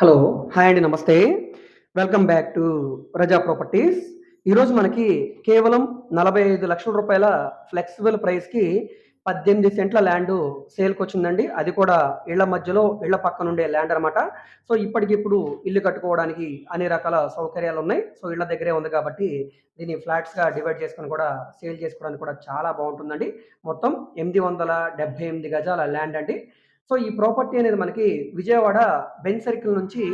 Hello hi అండి నమస్తే. Welcome back to Praja properties ఈరోజు మనకి కేవలం నలభై ఐదు లక్షల రూపాయల ఫ్లెక్సిబుల్ ప్రైస్కి పద్దెనిమిది సెంట్ల ల్యాండ్ సేల్కి వచ్చిందండి. అది కూడా ఇళ్ళ మధ్యలో ఇళ్ళ పక్కన ఉండే ల్యాండ్ అనమాట సో ఇప్పటికిప్పుడు ఇల్లు కట్టుకోవడానికి అన్ని రకాల సౌకర్యాలు ఉన్నాయి. సో ఇళ్ళ దగ్గరే ఉంది కాబట్టి దీన్ని ఫ్లాట్స్గా డివైడ్ చేసుకొని కూడా సేల్ చేసుకోవడానికి కూడా చాలా బాగుంటుందండి. మొత్తం ఎనిమిది వందల డెబ్బై ఎనిమిది గజాల ల్యాండ్ అండి. సో ఈ ప్రాపర్టీ అనేది మనకి విజయవాడ బెన్ సర్కిల్ నుంచి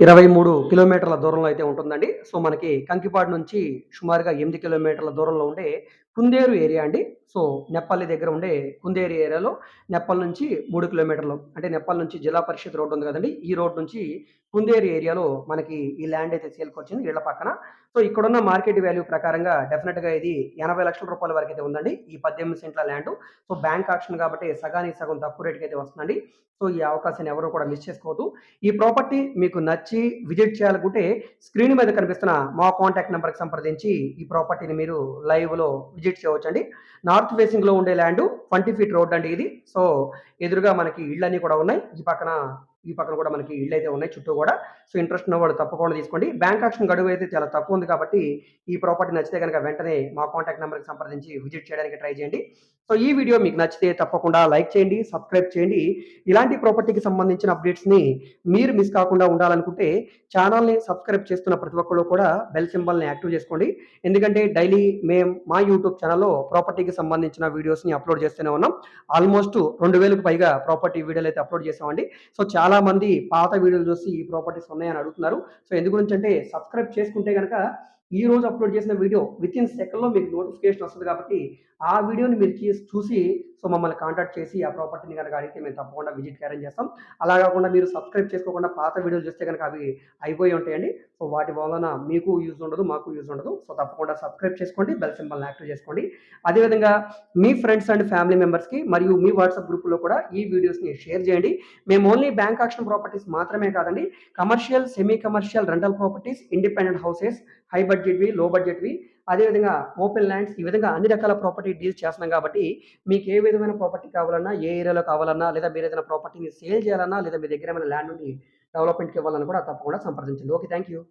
ఇరవై మూడు కిలోమీటర్ల దూరంలో అయితే ఉంటుందండి. సో మనకి కంకిపాడు నుంచి సుమారుగా ఎనిమిది కిలోమీటర్ల దూరంలో ఉండే కుందేరు ఏరియా అండి. సో నెప్పల్లి దగ్గర ఉండే కుందేరు ఏరియాలో నెప్పల్ నుంచి మూడు కిలోమీటర్లు అంటే నెప్పల్ నుంచి జిల్లా పరిషత్ రోడ్డు ఉంది కదండి. ఈ రోడ్ నుంచి కుందేరు ఏరియాలో మనకి ఈ ల్యాండ్ అయితే సేల్కి వచ్చింది ఇళ్ళ పక్కన. సో ఇక్కడున్న మార్కెట్ వాల్యూ ప్రకారంగా డెఫినెట్గా ఇది ఎనభై లక్షల రూపాయల వరకు అయితే ఉందండి. ఈ పద్దెనిమిది సెంట్ల ల్యాండ్. సో బ్యాంక్ ఆప్షన్ కాబట్టి సగానికి సగం తక్కువ రేట్కి అయితే వస్తుందండి. సో ఈ అవకాశాన్ని ఎవరు కూడా మిస్ చేసుకోవద్దు. ఈ ప్రాపర్టీ మీకు నచ్చి విజిట్ చేయాలనుకుంటే స్క్రీన్ మీద కనిపిస్తున్న మా కాంటాక్ట్ నెంబర్కి సంప్రదించి ఈ ప్రాపర్టీని మీరు లైవ్లో విజిట్ చేయవచ్చండి. నార్త్ ఫేసింగ్లో ఉండే ల్యాండ్ ట్వంటీ ఫీట్ రోడ్ అండి ఇది. సో ఎదురుగా మనకి ఇళ్ళన్నీ కూడా ఉన్నాయి. ఈ పక్కన ఈ పక్కన కూడా మనకి ఇళ్ళు అయితే ఉన్నాయి చుట్టూ కూడా. సో ఇంట్రెస్ట్ ఉన్న వాళ్ళు తప్పకుండా తీసుకోండి. బ్యాంక్ ఆక్షన్ గడువు అయితే చాలా తక్కువ ఉంది కాబట్టి ఈ ప్రాపర్టీ నచ్చితే కనుక వెంటనే మా కాంటాక్ట్ నెంబర్కి సంప్రదించి విజిట్ చేయడానికి ట్రై చేయండి. సో ఈ వీడియో మీకు నచ్చితే తప్పకుండా లైక్ చేయండి సబ్స్క్రైబ్ చేయండి. ఇలాంటి ప్రాపర్టీకి సంబంధించిన అప్డేట్స్ని మీరు మిస్ కాకుండా ఉండాలనుకుంటే ఛానల్ని సబ్స్క్రైబ్ చేస్తున్న ప్రతి ఒక్కళ్ళు కూడా బెల్ సింబల్ని యాక్టివ్ చేసుకోండి. ఎందుకంటే డైలీ మేము మా యూట్యూబ్ ఛానల్లో ప్రాపర్టీకి సంబంధించిన వీడియోస్ని అప్లోడ్ చేస్తూనే ఉన్నాం. ఆల్మోస్ట్ రెండు వేలకు పైగా ప్రాపర్టీ వీడియోలు అయితే అప్లోడ్ చేసామండి. సో చాలా మంది పాత వీడియోలు చూసి ఈ ప్రాపర్టీస్ ఉన్నాయని అడుగుతున్నారు. సో ఎందు గురించి అంటే సబ్స్క్రైబ్ చేసుకుంటే కనుక ఈ రోజు అప్లోడ్ చేసిన వీడియో విత్ ఇన్ సెకండ్లో మీకు నోటిఫికేషన్ వస్తుంది కాబట్టి ఆ వీడియోని మీరు చూసి సో మమ్మల్ని కాంటాక్ట్ చేసి ఆ ప్రాపర్టీని కనుక అడిగితే మేము తప్పకుండా విజిట్ అరేంజ్ చేస్తాం. అలా కాకుండా మీరు సబ్స్క్రైబ్ చేసుకోకుండా పాత వీడియోలు చూస్తే కనుక అవి అయిపోయి ఉంటాయండి. సో వాటి వలన మీకు యూజ్ ఉండదు మాకు యూజ్ ఉండదు. సో తప్పకుండా సబ్స్క్రైబ్ చేసుకోండి బెల్ సింబల్ని యాక్టివ్ చేసుకోండి. అదేవిధంగా మీ ఫ్రెండ్స్ అండ్ ఫ్యామిలీ మెంబర్స్కి మరియు మీ వాట్సాప్ గ్రూప్లో కూడా ఈ వీడియోస్ని షేర్ చేయండి. మేము ఓన్లీ బ్యాంక్ ఆక్షన్ ప్రాపర్టీస్ మాత్రమే కాదండి commercial semi commercial rental properties independent houses high బడ్జెట్వి low బడ్జెట్వి అదేవిధంగా ఓపెన్ ల్యాండ్స్ ఈ విధంగా అన్ని రకాల ప్రాపర్టీ డీల్స్ చేస్తున్నాం కాబట్టి మీకు ఏ విధమైన ప్రాపర్టీ కావాలన్నా ఏ ఏరియాలో కావాలన్నా లేదా మీరు ఏదైనా ప్రాపర్టీని సేల్ చేయాలన్నా లేదా మీ దగ్గర ఏమైనా ల్యాండ్ నుండి డెవలప్మెంట్కి ఇవ్వాలన్నా కూడా తప్పకుండా సంప్రదించండి. Okay thank you.